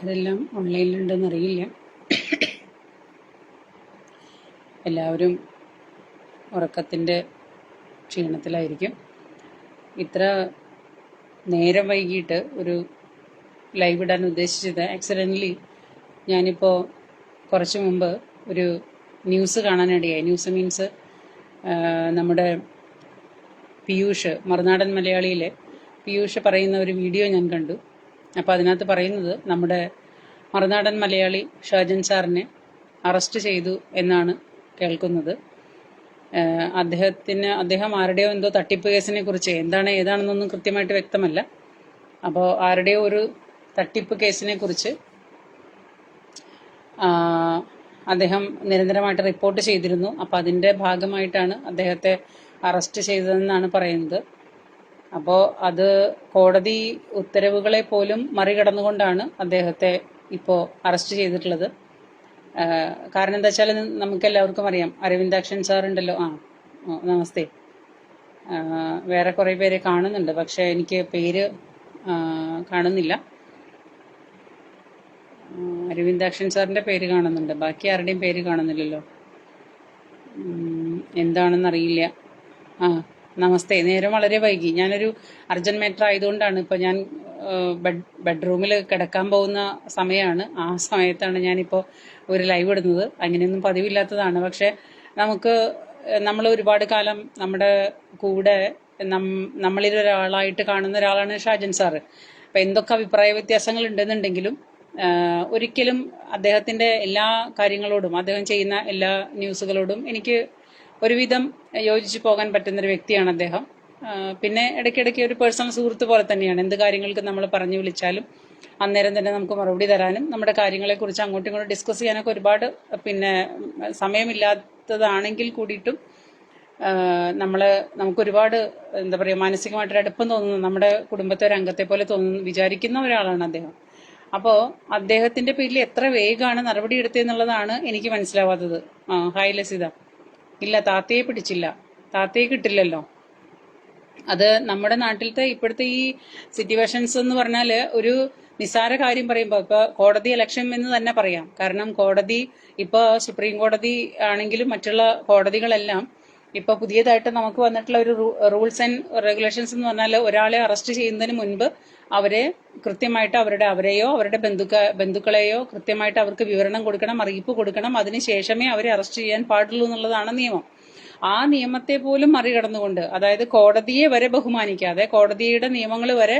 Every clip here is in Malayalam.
അതെല്ലാം ഓൺലൈനിലുണ്ടെന്ന് അറിയില്ല എല്ലാവരും ഉറക്കത്തിന്റെ ക്ഷീണത്തിലായിരിക്കും. ഇത്ര നേരം വൈകിട്ട് ഒരു ലൈവ് ഇടാൻ ഉദ്ദേശിച്ചത് ആക്സിഡന്റലി ഞാനിപ്പോൾ കുറച്ച് മുമ്പ് ഒരു ന്യൂസ് കാണാനിടയായി. ന്യൂസ് മീൻസ് നമ്മുടെ പീയൂഷ് മറുനാടൻ മലയാളിയിലെ പീയൂഷ് പറയുന്ന ഒരു വീഡിയോ ഞാൻ കണ്ടു. അപ്പോൾ അതിനകത്ത് പറയുന്നത് നമ്മുടെ മറുനാടൻ മലയാളി ഷാജൻ സാറിനെ അറസ്റ്റ് ചെയ്തു എന്നാണ് കേൾക്കുന്നത്. അദ്ദേഹത്തിന് അദ്ദേഹം ആരുടെയോ എന്തോ തട്ടിപ്പ് കേസിനെ കുറിച്ച് എന്താണ് ഏതാണെന്നൊന്നും കൃത്യമായിട്ട് വ്യക്തമല്ല. അപ്പോൾ ആരുടെയോ ഒരു തട്ടിപ്പ് കേസിനെ കുറിച്ച് അദ്ദേഹം നിരന്തരമായിട്ട് റിപ്പോർട്ട് ചെയ്തിരുന്നു. അപ്പോൾ അതിന്റെ ഭാഗമായിട്ടാണ് അദ്ദേഹത്തെ അറസ്റ്റ് ചെയ്തതെന്നാണ് പറയുന്നത്. അപ്പോൾ അത് കോടതി ഉത്തരവുകളെ പോലും മറികടന്നുകൊണ്ടാണ് അദ്ദേഹത്തെ ഇപ്പോ അറസ്റ്റ് ചെയ്തിട്ടുള്ളത്. കാരണം എന്താ വെച്ചാൽ നമുക്ക് എല്ലാവർക്കും അറിയാം അരവിന്ദാക്ഷൻ സാർ ഉണ്ടല്ലോ ആ നമസ്തേ. വേറെ കുറേ പേരെ കാണുന്നുണ്ട് പക്ഷെ എനിക്ക് പേര് കാണുന്നില്ല. അരവിന്ദാക്ഷൻ സാറിന്റെ പേര് കാണുന്നുണ്ട്. ബാക്കി ആരുടെയും പേര് കാണുന്നില്ലല്ലോ. എന്താണെന്ന് അറിയില്ല ആ. നമസ്തേ നേരം വളരെ വൈകി. ഞാനൊരു അർജന്റ് മാറ്റർ ആയതുകൊണ്ടാണ് ഇപ്പൊ ഞാൻ ബെഡ് ബെഡ്റൂമിൽ കിടക്കാൻ പോകുന്ന സമയമാണ് ആ സമയത്താണ് ഞാനിപ്പോൾ ഒരു ലൈവ് ഇടുന്നത്. അങ്ങനെയൊന്നും പതിവില്ലാത്തതാണ്. പക്ഷെ നമുക്ക് നമ്മൾ ഒരുപാട് കാലം നമ്മുടെ കൂടെ നമ്മളിൽ ഒരാളായിട്ട് കാണുന്ന ഒരാളാണ് ഷാജൻ സാറ്. അപ്പൊ എന്തൊക്കെ അഭിപ്രായ വ്യത്യാസങ്ങൾ ഉണ്ടെന്നുണ്ടെങ്കിലും ഒരിക്കലും അദ്ദേഹത്തിന്റെ എല്ലാ കാര്യങ്ങളോടും അദ്ദേഹം ചെയ്യുന്ന എല്ലാ ന്യൂസുകളോടും എനിക്ക് ഒരുവിധം യോജിച്ചു പോകാൻ പറ്റുന്ന ഒരു വ്യക്തിയാണ് അദ്ദേഹം. പിന്നെ ഇടയ്ക്കിടയ്ക്ക് ഒരു പേഴ്സണൽ സുഹൃത്ത് പോലെ തന്നെയാണ്. എന്ത് കാര്യങ്ങൾക്ക് നമ്മൾ പറഞ്ഞു വിളിച്ചാലും അന്നേരം തന്നെ നമുക്ക് മറുപടി തരാനും നമ്മുടെ കാര്യങ്ങളെ കുറിച്ച് അങ്ങോട്ടും ഇങ്ങോട്ടും ഡിസ്കസ് ചെയ്യാനൊക്കെ ഒരുപാട് പിന്നെ സമയമില്ലാത്തതാണെങ്കിൽ കൂടിയിട്ടും നമ്മൾ നമുക്ക് ഒരുപാട് എന്താ പറയുക മാനസികമായിട്ട് അടുപ്പം തോന്നുന്നു. നമ്മുടെ കുടുംബത്തെ ഒരു അംഗത്തെ പോലെ തോന്നുന്നു. വിചാരിക്കുന്ന ഒരാളാണ് അദ്ദേഹം. അപ്പോൾ അദ്ദേഹത്തിന്റെ പേരിൽ എത്ര വേഗമാണ് നടപടി എടുത്തതെന്നുള്ളതാണ് എനിക്ക് മനസ്സിലാവാത്തത്. ഹായ് ലസിത. ഇല്ല താത്തയെ പിടിച്ചില്ല. താത്തയെ കിട്ടില്ലല്ലോ. അത് നമ്മുടെ നാട്ടിലത്തെ ഇപ്പോഴത്തെ ഈ സിറ്റുവേഷൻസ് എന്ന് പറഞ്ഞാൽ ഒരു നിസ്സാര കാര്യം പറയുമ്പോൾ ഇപ്പൊ കോടതി ഇലക്ഷൻ എന്ന് തന്നെ പറയാം. കാരണം കോടതി ഇപ്പൊ സുപ്രീം കോടതി ആണെങ്കിലും മറ്റുള്ള കോടതികളെല്ലാം ഇപ്പൊ പുതിയതായിട്ട് നമുക്ക് വന്നിട്ടുള്ള ഒരു റൂൾസ് ആൻഡ് റെഗുലേഷൻസ് എന്ന് പറഞ്ഞാൽ ഒരാളെ അറസ്റ്റ് ചെയ്യുന്നതിന് മുൻപ് അവരെ കൃത്യമായിട്ട് അവരുടെ അവരെയോ അവരുടെ ബന്ധുക്ക ബന്ധുക്കളെയോ കൃത്യമായിട്ട് അവർക്ക് വിവരണം കൊടുക്കണം അറിയിപ്പ് കൊടുക്കണം. അതിനുശേഷമേ അവരെ അറസ്റ്റ് ചെയ്യാൻ പാടുള്ളൂ എന്നുള്ളതാണ് നിയമം. ആ നിയമത്തെ പോലും മറികടന്നുകൊണ്ട് അതായത് കോടതിയെ വരെ ബഹുമാനിക്കാതെ കോടതിയുടെ നിയമങ്ങൾ വരെ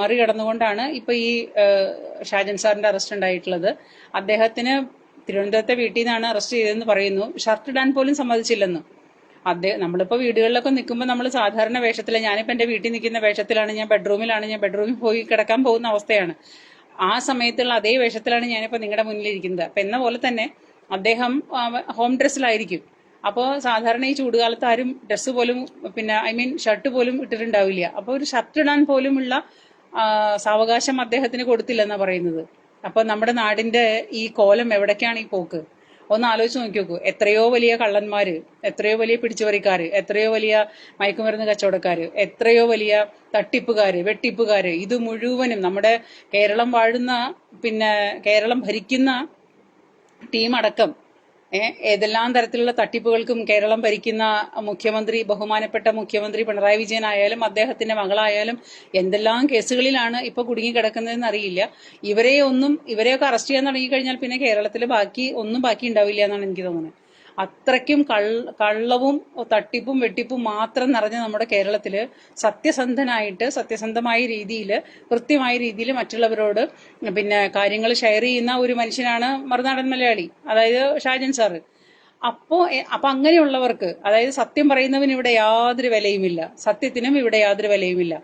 മറികടന്നുകൊണ്ടാണ് ഇപ്പൊ ഈ ഷാജൻ സാറിന്റെ അറസ്റ്റ് ഉണ്ടായിട്ടുള്ളത്. അദ്ദേഹത്തിന് തിരുവനന്തപുരത്തെ വീട്ടിൽ നിന്നാണ് അറസ്റ്റ് ചെയ്തതെന്ന് പറയുന്നു. ഷർട്ട് ഇടാൻ പോലും സമ്മതിച്ചില്ലെന്ന്. അദ്ദേഹം നമ്മളിപ്പോ വീടുകളിലൊക്കെ നിൽക്കുമ്പോൾ നമ്മൾ സാധാരണ വേഷത്തിൽ ഞാനിപ്പോ എന്റെ വീട്ടിൽ നിൽക്കുന്ന വേഷത്തിലാണ് ഞാൻ ബെഡ്റൂമിലാണ് ഞാൻ ബെഡ്റൂമിൽ പോയി കിടക്കാൻ പോകുന്ന അവസ്ഥയാണ്. ആ സമയത്തുള്ള അതേ വേഷത്തിലാണ് ഞാനിപ്പോ നിങ്ങളുടെ മുന്നിലിരിക്കുന്നത്. അപ്പം എന്ന പോലെ തന്നെ അദ്ദേഹം ഹോം ഡ്രസ്സിലായിരിക്കും അപ്പോൾ സാധാരണ ഈ ചൂടുകാലത്ത് ആരും ഡ്രസ്സ് പോലും പിന്നെ ഐ മീൻ ഷർട്ട് പോലും ഇട്ടിട്ടുണ്ടാവില്ല. അപ്പോൾ ഒരു ഷർട്ട് ഇടാൻ പോലുമുള്ള സാവകാശം അദ്ദേഹത്തിന് കൊടുത്തില്ലെന്നാ പറയുന്നത്. അപ്പോൾ നമ്മുടെ നാടിന്റെ ഈ കോലം എവിടേക്കാണ് ഈ പോക്ക്? ഒന്ന് ആലോചിച്ച് നോക്കി നോക്കൂ എത്രയോ വലിയ കള്ളന്മാര് എത്രയോ വലിയ പിടിച്ചുപറിക്കാര് എത്രയോ വലിയ മയക്കുമരുന്ന് കച്ചവടക്കാര് എത്രയോ വലിയ തട്ടിപ്പുകാര് വെട്ടിപ്പുകാര്. ഇത് മുഴുവനും നമ്മുടെ കേരളം വാഴുന്ന പിന്നെ കേരളം ഭരിക്കുന്ന ടീം അടക്കം ഏ, ഏതെല്ലാം തരത്തിലുള്ള തട്ടിപ്പുകൾക്കും കേരളം ഭരിക്കുന്ന മുഖ്യമന്ത്രി ബഹുമാനപ്പെട്ട മുഖ്യമന്ത്രി പിണറായി വിജയൻ ആയാലും അദ്ദേഹത്തിന്റെ മകളായാലും എന്തെല്ലാം കേസുകളിലാണ് ഇപ്പൊ കുടുങ്ങി കിടക്കുന്നതെന്ന് അറിയില്ല. ഇവരെ ഒന്നും ഇവരെയൊക്കെ അറസ്റ്റ് ചെയ്യാൻ തുടങ്ങി കഴിഞ്ഞാൽ പിന്നെ കേരളത്തിൽ ബാക്കി ഒന്നും ബാക്കി ഉണ്ടാവില്ല എന്നാണ് എനിക്ക് തോന്നുന്നത്. അത്രയ്ക്കും കള്ളവും തട്ടിപ്പും വെട്ടിപ്പും മാത്രം നിറഞ്ഞ നമ്മുടെ കേരളത്തിൽ സത്യസന്ധനായിട്ട് സത്യസന്ധമായ രീതിയിൽ കൃത്യമായ രീതിയിൽ മറ്റുള്ളവരോട് പിന്നെ കാര്യങ്ങൾ ഷെയർ ചെയ്യുന്ന ഒരു മനുഷ്യനാണ് മറുനാടൻ മലയാളി അതായത് ഷാജൻ സാറ് അപ്പോ അപ്പൊ അങ്ങനെയുള്ളവർക്ക് അതായത് സത്യം പറയുന്നവന് ഇവിടെ യാതൊരു വിലയുമില്ല. സത്യത്തിനും ഇവിടെ യാതൊരു വിലയുമില്ല.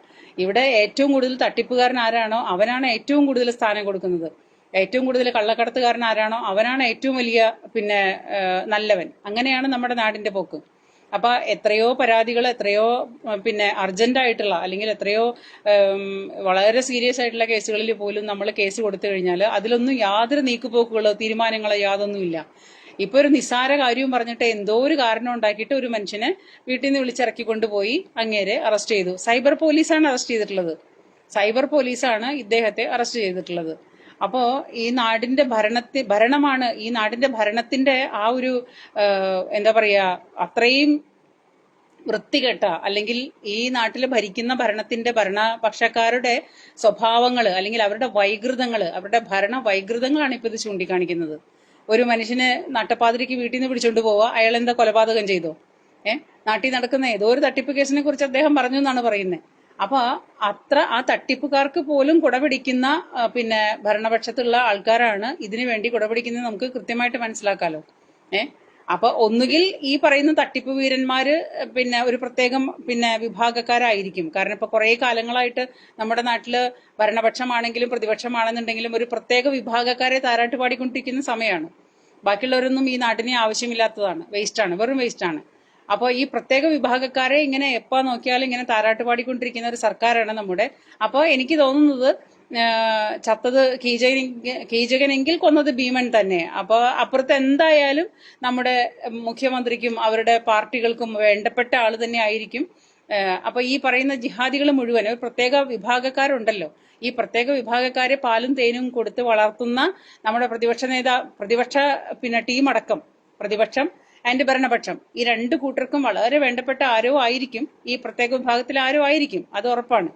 ഇവിടെ ഏറ്റവും കൂടുതൽ തട്ടിപ്പുകാരൻ ആരാണോ അവനാണ് ഏറ്റവും കൂടുതൽ സ്ഥാനം കൊടുക്കുന്നത്. ഏറ്റവും കൂടുതൽ കള്ളക്കടത്തുകാരൻ ആരാണോ അവനാണ് ഏറ്റവും വലിയ പിന്നെ നല്ലവൻ. അങ്ങനെയാണ് നമ്മുടെ നാടിന്റെ പോക്ക്. അപ്പൊ എത്രയോ പരാതികൾ എത്രയോ പിന്നെ അർജന്റ് ആയിട്ടുള്ള അല്ലെങ്കിൽ എത്രയോ വളരെ സീരിയസ് ആയിട്ടുള്ള കേസുകളിൽ പോലും നമ്മൾ കേസ് കൊടുത്തു കഴിഞ്ഞാൽ അതിലൊന്നും യാതൊരു നീക്കുപോക്കുകളോ തീരുമാനങ്ങളോ യാതൊന്നുമില്ല ഇപ്പൊ ഒരു നിസ്സാര കാര്യവും പറഞ്ഞിട്ട് എന്തോ ഒരു കാരണം ഉണ്ടാക്കിയിട്ട് ഒരു മനുഷ്യനെ വീട്ടിൽ നിന്ന് വിളിച്ചിറക്കി കൊണ്ടുപോയി അങ്ങേരെ അറസ്റ്റ് ചെയ്തു. സൈബർ പോലീസാണ് അറസ്റ്റ് ചെയ്തിട്ടുള്ളത്. സൈബർ പോലീസാണ് ഇദ്ദേഹത്തെ അറസ്റ്റ് ചെയ്തിട്ടുള്ളത്. അപ്പോ ഈ നാടിന്റെ ഭരണത്തി ഭരണമാണ് ഈ നാടിന്റെ ഭരണത്തിന്റെ ആ ഒരു എന്താ പറയാ അത്രയും വൃത്തികെട്ട അല്ലെങ്കിൽ ഈ നാട്ടിൽ ഭരിക്കുന്ന ഭരണത്തിന്റെ ഭരണപക്ഷക്കാരുടെ സ്വഭാവങ്ങൾ അല്ലെങ്കിൽ അവരുടെ വൈകൃതങ്ങൾ അവരുടെ ഭരണ വൈകൃതങ്ങളാണ് ഇപ്പൊ ഇത് ചൂണ്ടിക്കാണിക്കുന്നത്. ഒരു മനുഷ്യനെ നട്ടപ്പാതിരിക്ക് വീട്ടിൽ നിന്ന് പിടിച്ചോണ്ട് പോവുക അയാൾ എന്താ കൊലപാതകം ചെയ്തോ? ഏഹ് നാട്ടിൽ നടക്കുന്ന ഏതോ ഒരു തട്ടിപ്പ് കേസിനെ കുറിച്ച് അദ്ദേഹം പറഞ്ഞു എന്നാണ് പറയുന്നത് അപ്പൊ അത്ര ആ തട്ടിപ്പുകാർക്ക് പോലും കുടപിടിക്കുന്ന പിന്നെ ഭരണപക്ഷത്തുള്ള ആൾക്കാരാണ് ഇതിനു വേണ്ടി കുടപിടിക്കുന്നത് നമുക്ക് കൃത്യമായിട്ട് മനസ്സിലാക്കാലോ. ഏഹ് അപ്പൊ ഒന്നുകിൽ ഈ പറയുന്ന തട്ടിപ്പ് വീരന്മാര് പിന്നെ ഒരു പ്രത്യേകം പിന്നെ വിഭാഗക്കാരായിരിക്കും. കാരണം ഇപ്പൊ കുറെ കാലങ്ങളായിട്ട് നമ്മുടെ നാട്ടിൽ ഭരണപക്ഷമാണെങ്കിലും പ്രതിപക്ഷമാണെന്നുണ്ടെങ്കിലും ഒരു പ്രത്യേക വിഭാഗക്കാരെ താരാട്ട് പാടിക്കൊണ്ടിരിക്കുന്ന സമയമാണ് ബാക്കിയുള്ളവരൊന്നും ഈ നാട്ടിനെ ആവശ്യമില്ലാത്തതാണ്. വേസ്റ്റാണ്. വെറും വേസ്റ്റാണ്. അപ്പോൾ ഈ പ്രത്യേക വിഭാഗക്കാരെ ഇങ്ങനെ എപ്പോൾ നോക്കിയാലും ഇങ്ങനെ താരാട്ട് പാടിക്കൊണ്ടിരിക്കുന്ന ഒരു സർക്കാരാണ് നമ്മുടെ. അപ്പോൾ എനിക്ക് തോന്നുന്നത് ചത്തത് കീചകൻ കീചകനെങ്കിൽ കൊന്നത് ഭീമൻ തന്നെ. അപ്പോൾ അപ്പുറത്ത് എന്തായാലും നമ്മുടെ മുഖ്യമന്ത്രിക്കും അവരുടെ പാർട്ടികൾക്കും വേണ്ടപ്പെട്ട ആൾ തന്നെ ആയിരിക്കും. അപ്പോൾ അപ്പൊ ഈ പറയുന്ന ജിഹാദികൾ മുഴുവൻ ഒരു പ്രത്യേക വിഭാഗക്കാരുണ്ടല്ലോ. ഈ പ്രത്യേക വിഭാഗക്കാരെ പാലും തേനും കൊടുത്ത് വളർത്തുന്ന നമ്മുടെ പ്രതിപക്ഷ നേതാ പ്രതിപക്ഷ പിന്നെ ടീമടക്കം പ്രതിപക്ഷം ആൻഡ് ഭരണപക്ഷം. ഈ രണ്ട് കൂട്ടർക്കും വളരെ വേണ്ടപ്പെട്ട ആരോ ആയിരിക്കും. ഈ പ്രത്യേക വിഭാഗത്തിൽ ആരോ ആയിരിക്കും. അത് ഉറപ്പാണ്.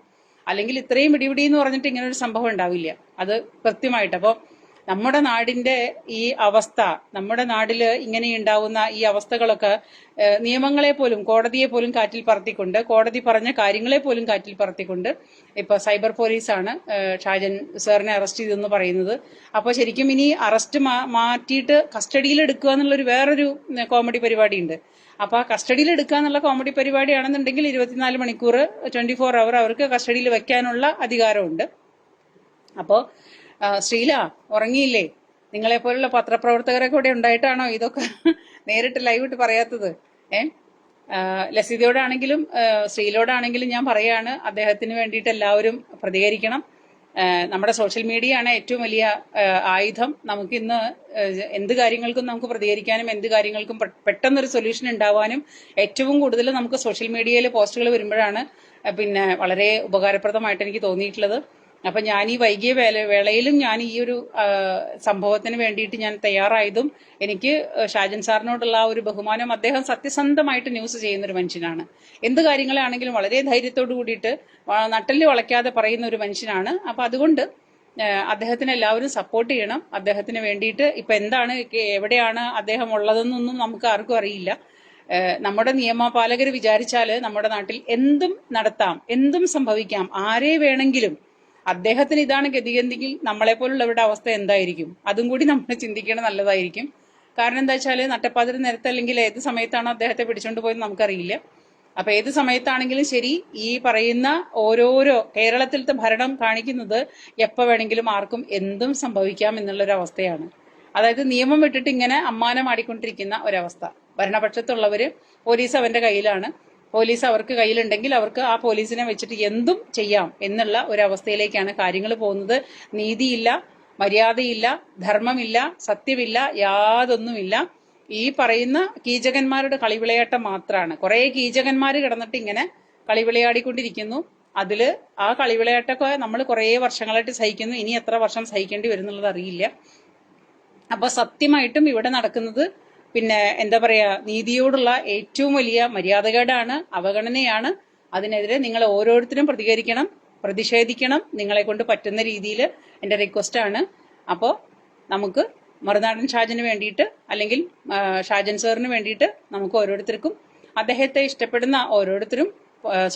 അല്ലെങ്കിൽ ഇത്രയും ഇടിപിടി എന്ന് പറഞ്ഞിട്ട് ഇങ്ങനെ ഒരു സംഭവം ഉണ്ടാവില്ല. അത് കൃത്യമായിട്ട്. അപ്പോൾ നമ്മുടെ നാടിന്റെ ഈ അവസ്ഥ നമ്മുടെ നാട്ടിൽ ഇങ്ങനെ ഉണ്ടാവുന്ന ഈ അവസ്ഥകളൊക്കെ നിയമങ്ങളെ പോലും കോടതിയെ പോലും കാറ്റിൽ പറത്തിക്കൊണ്ട് കോടതി പറഞ്ഞ കാര്യങ്ങളെ പോലും കാറ്റിൽ പറത്തിക്കൊണ്ട് ഇപ്പൊ സൈബർ പോലീസാണ് ഷാജൻ സാറിനെ അറസ്റ്റ് ചെയ്തെന്ന് പറയുന്നത്. അപ്പോൾ ശരിക്കും ഇനി അറസ്റ്റ് മാറ്റിയിട്ട് കസ്റ്റഡിയിൽ എടുക്കുക എന്നുള്ളൊരു വേറൊരു കോമഡി പരിപാടിയുണ്ട്. അപ്പൊ ആ കസ്റ്റഡിയിൽ എടുക്കുക എന്നുള്ള കോമഡി പരിപാടിയാണെന്നുണ്ടെങ്കിൽ ഇരുപത്തിനാല് മണിക്കൂർ ട്വന്റി ഫോർ അവർ അവർക്ക് കസ്റ്റഡിയിൽ വെക്കാനുള്ള അധികാരമുണ്ട്. അപ്പോ ആ, ശ്രീല ഉറങ്ങിയില്ലേ? നിങ്ങളെ പോലുള്ള പത്രപ്രവർത്തകരൊക്കെ ഇവിടെ ഉണ്ടായിട്ടാണോ ഇതൊക്കെ നേരിട്ട് ലൈവ് ഇട്ട് പറയാത്തത്? ഏ? ലസിതയോടാണെങ്കിലും ശ്രീലോടാണെങ്കിലും ഞാൻ പറയാണ് അദ്ദേഹത്തിന് വേണ്ടിയിട്ട് എല്ലാവരും പ്രതികരിക്കണം. നമ്മുടെ സോഷ്യൽ മീഡിയ ആണ് ഏറ്റവും വലിയ ആയുധം. നമുക്ക് ഇന്ന് എന്ത് കാര്യങ്ങൾക്കും നമുക്ക് പ്രതികരിക്കാനും എന്ത് കാര്യങ്ങൾക്കും പെട്ടെന്നൊരു സൊല്യൂഷൻ ഉണ്ടാവാനും ഏറ്റവും കൂടുതൽ നമുക്ക് സോഷ്യൽ മീഡിയയിൽ പോസ്റ്റുകൾ വരുമ്പോഴാണ് പിന്നെ വളരെ ഉപകാരപ്രദമായിട്ട് എനിക്ക് തോന്നിയിട്ടുള്ളത്. അപ്പൊ ഞാൻ ഈ വൈകിയ വേല വേളയിലും ഞാൻ ഈ ഒരു സംഭവത്തിന് വേണ്ടിയിട്ട് ഞാൻ തയ്യാറായതും എനിക്ക് ഷാജൻ സാറിനോടുള്ള ആ ഒരു ബഹുമാനം അദ്ദേഹം സത്യസന്ധമായിട്ട് ന്യൂസ് ചെയ്യുന്ന ഒരു മനുഷ്യനാണ്. എന്ത് കാര്യങ്ങളാണെങ്കിലും വളരെ ധൈര്യത്തോടു കൂടിയിട്ട് നട്ടൽ വളയ്ക്കാതെ പറയുന്ന ഒരു മനുഷ്യനാണ്. അപ്പൊ അതുകൊണ്ട് അദ്ദേഹത്തിന് എല്ലാവരും സപ്പോർട്ട് ചെയ്യണം. അദ്ദേഹത്തിന് വേണ്ടിയിട്ട് ഇപ്പൊ എന്താണ് എവിടെയാണ് അദ്ദേഹം ഉള്ളതെന്നൊന്നും നമുക്ക് ആർക്കും അറിയില്ല. നമ്മുടെ നിയമപാലകർ വിചാരിച്ചാൽ നമ്മുടെ നാട്ടിൽ എന്തും നടത്താം എന്തും സംഭവിക്കാം ആരെ വേണമെങ്കിലും അദ്ദേഹത്തിന് ഇതാണ് നമ്മളെ പോലുള്ളവരുടെ അവസ്ഥ എന്തായിരിക്കും? അതും കൂടി നമ്മൾ ചിന്തിക്കണം നല്ലതായിരിക്കും. കാരണം എന്താ വെച്ചാൽ നട്ടപ്പാതിര നേരത്തെ അല്ലെങ്കിൽ ഏത് സമയത്താണ് അദ്ദേഹത്തെ പിടിച്ചോണ്ട് പോയത് നമുക്കറിയില്ല. അപ്പൊ ഏത് സമയത്താണെങ്കിലും ശരി ഈ പറയുന്ന ഓരോരോ കേരളത്തിലത്തെ ഭരണം കാണിക്കുന്നത് എപ്പോ വേണമെങ്കിലും ആർക്കും എന്തും സംഭവിക്കാം എന്നുള്ളൊരു അവസ്ഥയാണ്. അതായത് നിയമം വിട്ടിട്ട് ഇങ്ങനെ അമ്മാനം ആടിക്കൊണ്ടിരിക്കുന്ന ഒരവസ്ഥ. ഭരണപക്ഷത്തുള്ളവര് പോലീസ് അവന്റെ കയ്യിലാണ്. പോലീസ് അവർക്ക് കയ്യിലുണ്ടെങ്കിൽ അവർക്ക് ആ പോലീസിനെ വെച്ചിട്ട് എന്തും ചെയ്യാം എന്നുള്ള ഒരവസ്ഥയിലേക്കാണ് കാര്യങ്ങൾ പോകുന്നത്. നീതിയില്ല മര്യാദയില്ല ധർമ്മമില്ല സത്യമില്ല യാതൊന്നുമില്ല. ഈ പറയുന്ന കീചകന്മാരുടെ കളിവിളയാട്ടം മാത്രമാണ് കുറെ കീചകന്മാർ കിടന്നിട്ട് ഇങ്ങനെ കളിവിളയാടിക്കൊണ്ടിരിക്കുന്നു. അതിൽ ആ കളിവിളയാട്ടമൊക്കെ നമ്മൾ കുറെ വർഷങ്ങളായിട്ട് സഹിക്കുന്നു. ഇനി എത്ര വർഷം സഹിക്കേണ്ടി വരുന്നുള്ളത് അറിയില്ല. അപ്പൊ സത്യമായിട്ടും ഇവിടെ നടക്കുന്നത് പിന്നെ എന്താ പറയാ നീതിയോടുള്ള ഏറ്റവും വലിയ മര്യാദകേടാണ് അവഗണനയാണ്. അതിനെതിരെ നിങ്ങൾ ഓരോരുത്തരും പ്രതികരിക്കണം പ്രതിഷേധിക്കണം നിങ്ങളെ കൊണ്ട് പറ്റുന്ന രീതിയിൽ എന്റെ റിക്വസ്റ്റ് ആണ്. അപ്പോൾ നമുക്ക് മറുനാടൻ ഷാജന് വേണ്ടിയിട്ട് അല്ലെങ്കിൽ ഷാജൻ സാറിന് വേണ്ടിയിട്ട് നമുക്ക് ഓരോരുത്തർക്കും അദ്ദേഹത്തെ ഇഷ്ടപ്പെടുന്ന ഓരോരുത്തരും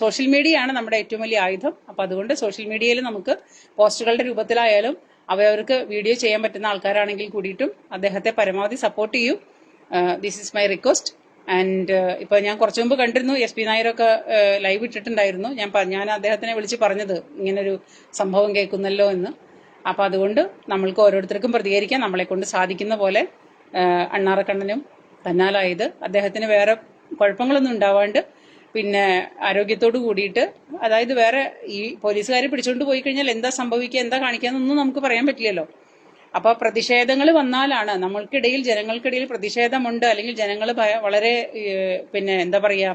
സോഷ്യൽ മീഡിയയാണ് നമ്മുടെ ഏറ്റവും വലിയ ആയുധം. അപ്പോൾ അതുകൊണ്ട് സോഷ്യൽ മീഡിയയിൽ നമുക്ക് പോസ്റ്റുകളുടെ രൂപത്തിലായാലും അവയവർക്ക് വീഡിയോ ചെയ്യാൻ പറ്റുന്ന ആൾക്കാരാണെങ്കിൽ കൂടിയിട്ടും അദ്ദേഹത്തെ പരമാവധി സപ്പോർട്ട് ചെയ്യൂ. This is my request and ഇപ്പോൾ ഞാൻ കുറച്ച് മുമ്പ് കണ്ടിരുന്നു എസ് പി നായരൊക്കെ ലൈവ് ഇട്ടിട്ടുണ്ടായിരുന്നു. ഞാൻ ഞാൻ അദ്ദേഹത്തിനെ വിളിച്ച് പറഞ്ഞത് ഇങ്ങനൊരു സംഭവം കേൾക്കുന്നല്ലോ എന്ന്. അപ്പോൾ അതുകൊണ്ട് നമ്മൾക്ക് ഓരോരുത്തർക്കും പ്രതികരിക്കാൻ നമ്മളെ കൊണ്ട് സാധിക്കുന്ന പോലെ അണ്ണാറക്കണ്ണനും തന്നാലായത്. അദ്ദേഹത്തിന് വേറെ കുഴപ്പങ്ങളൊന്നും ഉണ്ടാവാണ്ട് പിന്നെ ആരോഗ്യത്തോട് കൂടിയിട്ട് അതായത് വേറെ ഈ പോലീസുകാരെ പിടിച്ചുകൊണ്ട് പോയി കഴിഞ്ഞാൽ എന്താ സംഭവിക്കുക എന്താ കാണിക്കുക എന്നൊന്നും നമുക്ക് പറയാൻ പറ്റില്ലല്ലോ. അപ്പൊ പ്രതിഷേധങ്ങൾ വന്നാലാണ് നമ്മൾക്കിടയിൽ ജനങ്ങൾക്കിടയിൽ പ്രതിഷേധമുണ്ട് അല്ലെങ്കിൽ ജനങ്ങൾ വളരെ പിന്നെ എന്താ പറയാ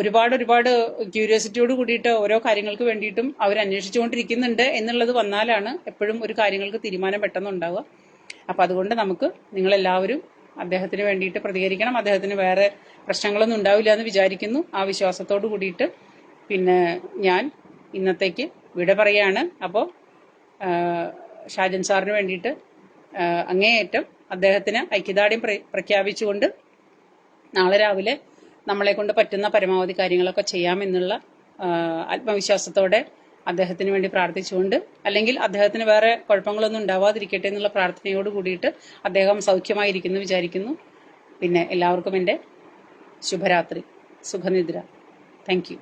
ഒരുപാട് ഒരുപാട് ക്യൂരിയോസിറ്റിയോട് കൂടിയിട്ട് ഓരോ കാര്യങ്ങൾക്ക് വേണ്ടിയിട്ടും അവർ അന്വേഷിച്ചുകൊണ്ടിരിക്കുന്നുണ്ട് എന്നുള്ളത് വന്നാലാണ് എപ്പോഴും ഒരു കാര്യങ്ങൾക്ക് തീരുമാനം പെട്ടെന്ന് ഉണ്ടാവുക അപ്പം അതുകൊണ്ട് നമുക്ക് നിങ്ങളെല്ലാവരും അദ്ദേഹത്തിന് വേണ്ടിയിട്ട് പ്രതികരിക്കണം. അദ്ദേഹത്തിന് വേറെ പ്രശ്നങ്ങളൊന്നും ഉണ്ടാവില്ല എന്ന് വിചാരിക്കുന്നു. ആ വിശ്വാസത്തോട് കൂടിയിട്ട് പിന്നെ ഞാൻ ഇന്നത്തേക്ക് വിട പറയാണ്. അപ്പോൾ ഷാജൻ സാറിന് വേണ്ടിയിട്ട് അങ്ങേയറ്റം അദ്ദേഹത്തിന് ഐക്യദാർഢ്യം പ്രഖ്യാപിച്ചുകൊണ്ട് നാളെ രാവിലെ നമ്മളെ കൊണ്ട് പറ്റുന്ന പരമാവധി കാര്യങ്ങളൊക്കെ ചെയ്യാമെന്നുള്ള ആത്മവിശ്വാസത്തോടെ അദ്ദേഹത്തിന് വേണ്ടി പ്രാർത്ഥിച്ചുകൊണ്ട് അല്ലെങ്കിൽ അദ്ദേഹത്തിന് വേറെ കുഴപ്പങ്ങളൊന്നും ഉണ്ടാവാതിരിക്കട്ടെ എന്നുള്ള പ്രാർത്ഥനയോട് കൂടിയിട്ട് അദ്ദേഹം സൗഖ്യമായിരിക്കുന്നു വിചാരിക്കുന്നു. പിന്നെ എല്ലാവർക്കും എന്റെ ശുഭരാത്രി സുഖനിദ്ര താങ്ക്